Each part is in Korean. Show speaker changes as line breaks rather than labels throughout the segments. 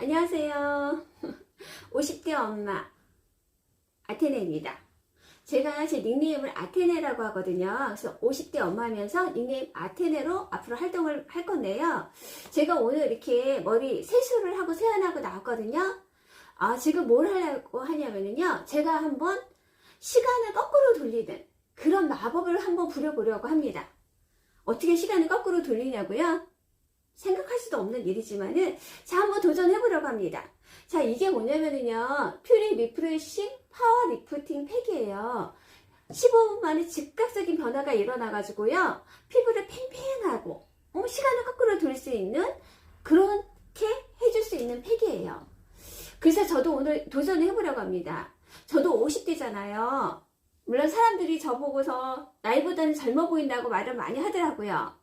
안녕하세요. 50대 엄마 아테네입니다. 제가 제 닉네임을 아테네라고 하거든요. 그래서 50대 엄마면서 닉네임 아테네로 앞으로 활동을 할 건데요. 제가 오늘 이렇게 머리 세수를 하고 세안하고 나왔거든요. 아, 지금 뭘 하려고 하냐면요. 제가 한번 시간을 거꾸로 돌리는 그런 마법을 한번 부려보려고 합니다. 어떻게 시간을 거꾸로 돌리냐고요? 생각할 수도 없는 일이지만은 자 한번 도전해 보려고 합니다. 자 이게 뭐냐면은요 퓨리 리프레싱 파워 리프팅 팩이에요. 15분 만에 즉각적인 변화가 일어나 가지고요 피부를 팽팽하고 어, 시간을 거꾸로 돌릴 수 있는 그렇게 해줄 수 있는 팩이에요. 그래서 저도 오늘 도전해 보려고 합니다. 저도 50대잖아요. 물론 사람들이 저보고서 나이보다는 젊어 보인다고 말을 많이 하더라고요.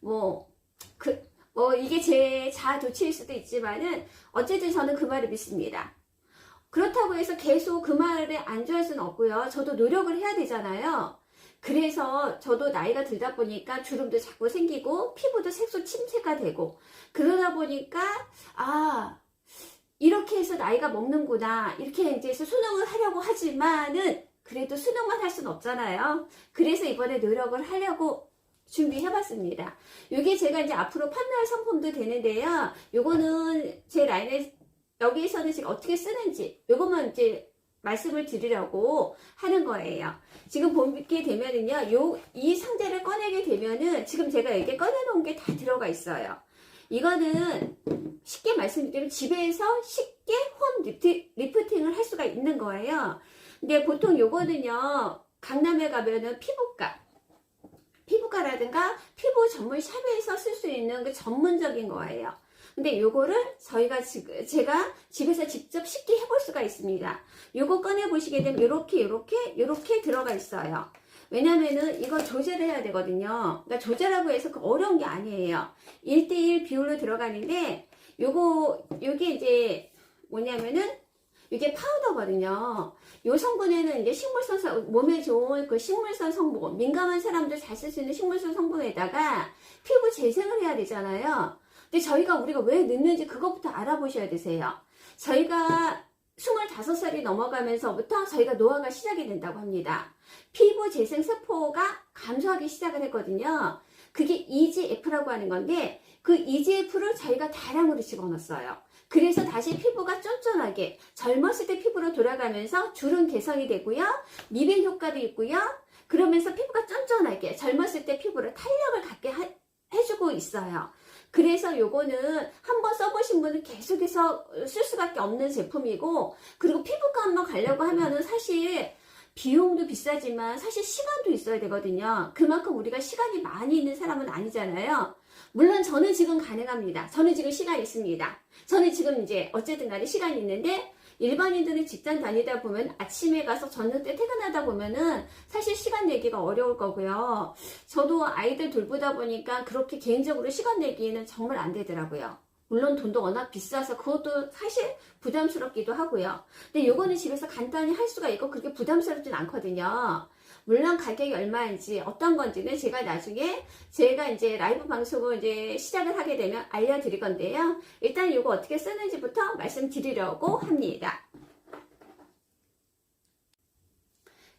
뭐, 그, 뭐, 이게 제 자아도취일 수도 있지만은, 어쨌든 저는 그 말을 믿습니다. 그렇다고 해서 계속 그 말에 안주할 수는 없고요. 저도 노력을 해야 되잖아요. 그래서 저도 나이가 들다 보니까 주름도 자꾸 생기고, 피부도 색소 침체가 되고, 그러다 보니까, 아, 이렇게 해서 나이가 먹는구나. 이렇게 이제 수능을 하려고 하지만은, 그래도 수능만 할 수는 없잖아요. 그래서 이번에 노력을 하려고 준비해봤습니다. 이게 제가 이제 앞으로 판매할 상품도 되는데요. 요거는 제 라인에, 여기에서는 지금 어떻게 쓰는지, 요것만 이제 말씀을 드리려고 하는 거예요. 지금 보게 되면은요, 요, 이 상자를 꺼내게 되면은, 지금 제가 여기에 꺼내놓은 게 다 들어가 있어요. 이거는 쉽게 말씀드리면 집에서 쉽게 홈 리프팅, 리프팅을 할 수가 있는 거예요. 근데 보통 요거는요, 강남에 가면은 피부과, 피부과라든가 피부 전문 샵에서 쓸 수 있는 그 전문적인 거예요. 근데 요거를 저희가 지금 제가 집에서 직접 쉽게 해볼 수가 있습니다. 요거 꺼내 보시게 되면 요렇게 요렇게 요렇게 들어가 있어요. 왜냐면은 이거 조절을 해야 되거든요. 그러니까 조절하고 해서 그 어려운 게 아니에요. 1대1 비율로 들어가는데 요거 요게 이제 뭐냐면은 이게 파우더거든요. 요 성분에는 이제 식물성 성- 몸에 좋은 그 식물성 성분, 민감한 사람들 잘 쓸 수 있는 식물성 성분에다가 피부 재생을 해야 되잖아요. 근데 저희가 우리가 왜 늦는지 그것부터 알아보셔야 되세요. 저희가 25살이 넘어가면서부터 저희가 노화가 시작이 된다고 합니다. 피부 재생 세포가 감소하기 시작을 했거든요. 그게 EGF라고 하는 건데 그 EGF를 저희가 다량으로 집어넣었어요. 그래서 다시 피부가 쫀쫀하게 젊었을 때 피부로 돌아가면서 주름 개선이 되고요. 미백 효과도 있고요. 그러면서 피부가 쫀쫀하게 젊었을 때 피부를 탄력을 갖게 하- 해주고 있어요. 그래서 요거는 한번 써보신 분은 계속해서 쓸 수밖에 없는 제품이고 그리고 피부과 한번 가려고 하면은 사실 비용도 비싸지만 사실 시간도 있어야 되거든요. 그만큼 우리가 시간이 많이 있는 사람은 아니잖아요. 물론 저는 지금 가능합니다. 저는 지금 시간이 있습니다. 저는 지금 이제 어쨌든 간에 시간이 있는데 일반인들은 직장 다니다 보면 아침에 가서 저녁 때 퇴근하다 보면은 사실 시간 내기가 어려울 거고요. 저도 아이들 돌보다 보니까 그렇게 개인적으로 시간 내기에는 정말 안 되더라고요. 물론 돈도 워낙 비싸서 그것도 사실 부담스럽기도 하고요. 근데 요거는 집에서 간단히 할 수가 있고 그렇게 부담스럽진 않거든요. 물론 가격이 얼마인지 어떤 건지는 제가 나중에 제가 이제 라이브 방송을 이제 시작을 하게 되면 알려드릴 건데요. 일단 요거 어떻게 쓰는지부터 말씀드리려고 합니다.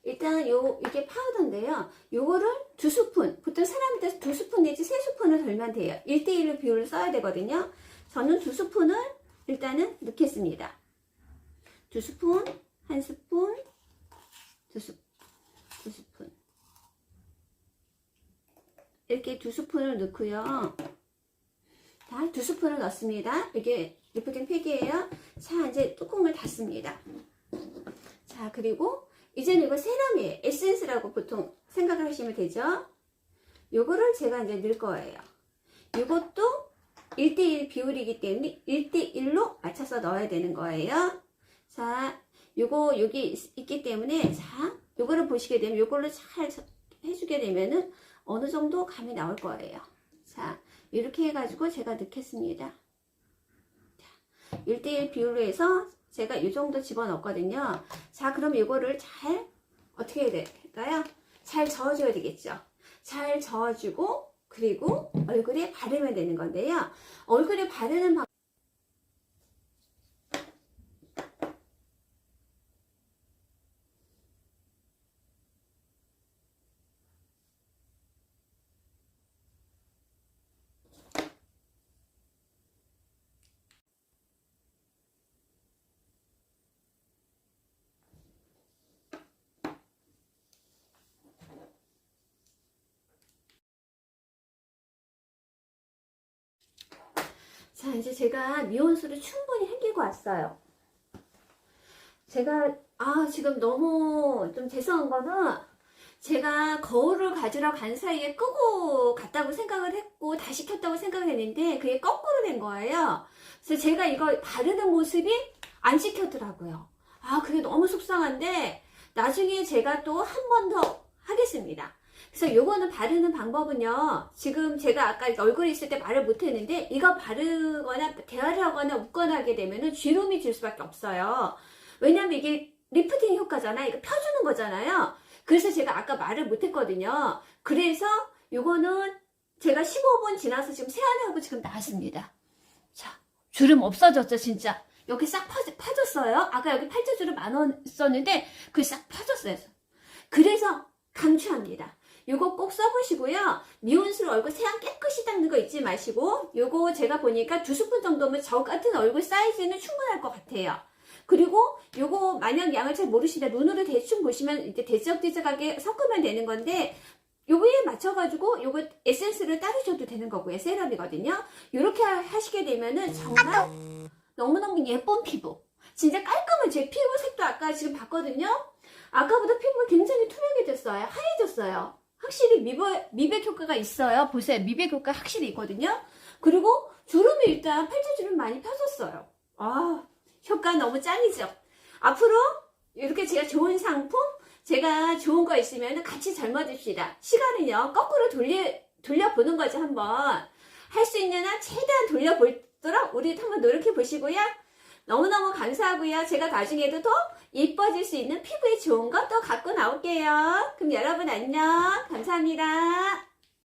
일단 요 이게 파우더인데요. 요거를 두 스푼, 보통 사람들 두 스푼 내지 세 스푼을 덜면 돼요. 1대1로 비율을 써야 되거든요. 저는 두 스푼을 일단은 넣겠습니다. 두 스푼, 한 스푼, 두 스푼, 두 스푼. 이렇게 두 스푼을 넣고요. 자, 두 스푼을 넣습니다. 이게 리프팅 팩이에요. 자, 이제 뚜껑을 닫습니다. 자, 그리고 이제는 이거 세럼이에요. 에센스라고 보통 생각을 하시면 되죠. 요거를 제가 이제 넣을 거예요. 이것도 1대1 비율이기 때문에 1대1로 맞춰서 넣어야 되는 거예요. 자, 요거 여기 있- 있기 때문에 자, 요거를 보시게 되면 요걸로 잘 해주게 되면은 어느 정도 감이 나올 거예요. 자, 이렇게 해가지고 제가 넣겠습니다. 자, 1대1 비율로 해서 제가 이 정도 집어넣거든요. 자, 그럼 이거를 잘 어떻게 해야 될까요? 잘 저어줘야 되겠죠. 잘 저어주고 그리고 얼굴에 바르면 되는 건데요. 얼굴에 바르는 방 자, 이제 제가 미온수를 충분히 챙기고 왔어요. 제가, 아, 지금 너무 좀 죄송한 거는 제가 거울을 가지러 간 사이에 끄고 갔다고 생각을 했고 다시 켰다고 생각을 했는데 그게 거꾸로 된 거예요. 그래서 제가 이거 바르는 모습이 안 찍혔더라고요. 아, 그게 너무 속상한데 나중에 제가 또 한 번 더 하겠습니다. 그래서 요거는 바르는 방법은요. 지금 제가 아까 얼굴에 있을 때 말을 못 했는데 이거 바르거나 대화를 하거나 웃거나 하게 되면은 쥐름이 질 수밖에 없어요. 왜냐면 이게 리프팅 효과잖아요. 이거 펴주는 거잖아요. 그래서 제가 아까 말을 못 했거든요. 그래서 요거는 제가 15분 지나서 지금 세안하고 지금 나왔습니다. 자, 주름 없어졌죠, 진짜. 여기 싹 파져, 파졌어요. 아까 여기 팔자주름 많았 썼는데 그게 싹 파졌어요. 그래서 강추합니다. 요거 꼭 써보시고요. 미온수로 얼굴 세안 깨끗이 닦는 거 잊지 마시고 요거 제가 보니까 두 스푼 정도면 저 같은 얼굴 사이즈는 충분할 것 같아요. 그리고 요거 만약 양을 잘 모르시다 눈으로 대충 보시면 이제 대적대적하게 섞으면 되는 건데 요거에 맞춰가지고 요거 에센스를 따르셔도 되는 거고요. 세럼이거든요. 요렇게 하시게 되면은 정말 너무너무 예쁜 피부. 진짜 깔끔한 제 피부 색도 아까 지금 봤거든요. 아까보다 피부가 굉장히 투명해졌어요. 하얘졌어요. 확실히 미백, 미백 효과가 있어요. 보세요. 미백 효과 확실히 있거든요. 그리고 주름이 일단 팔자주름 많이 펴졌어요. 아, 효과 너무 짱이죠. 앞으로 이렇게 제가 좋은 상품, 제가 좋은 거 있으면 같이 젊어집시다. 시간은요, 거꾸로 돌려, 돌려보는 거죠, 한번. 할 수 있는 한 최대한 돌려보도록 우리 한번 노력해 보시고요. 너무너무 감사하고요. 제가 나중에도 더 예뻐질 수 있는 피부에 좋은 것 또 갖고 나올게요. 그럼 여러분 안녕. 감사합니다.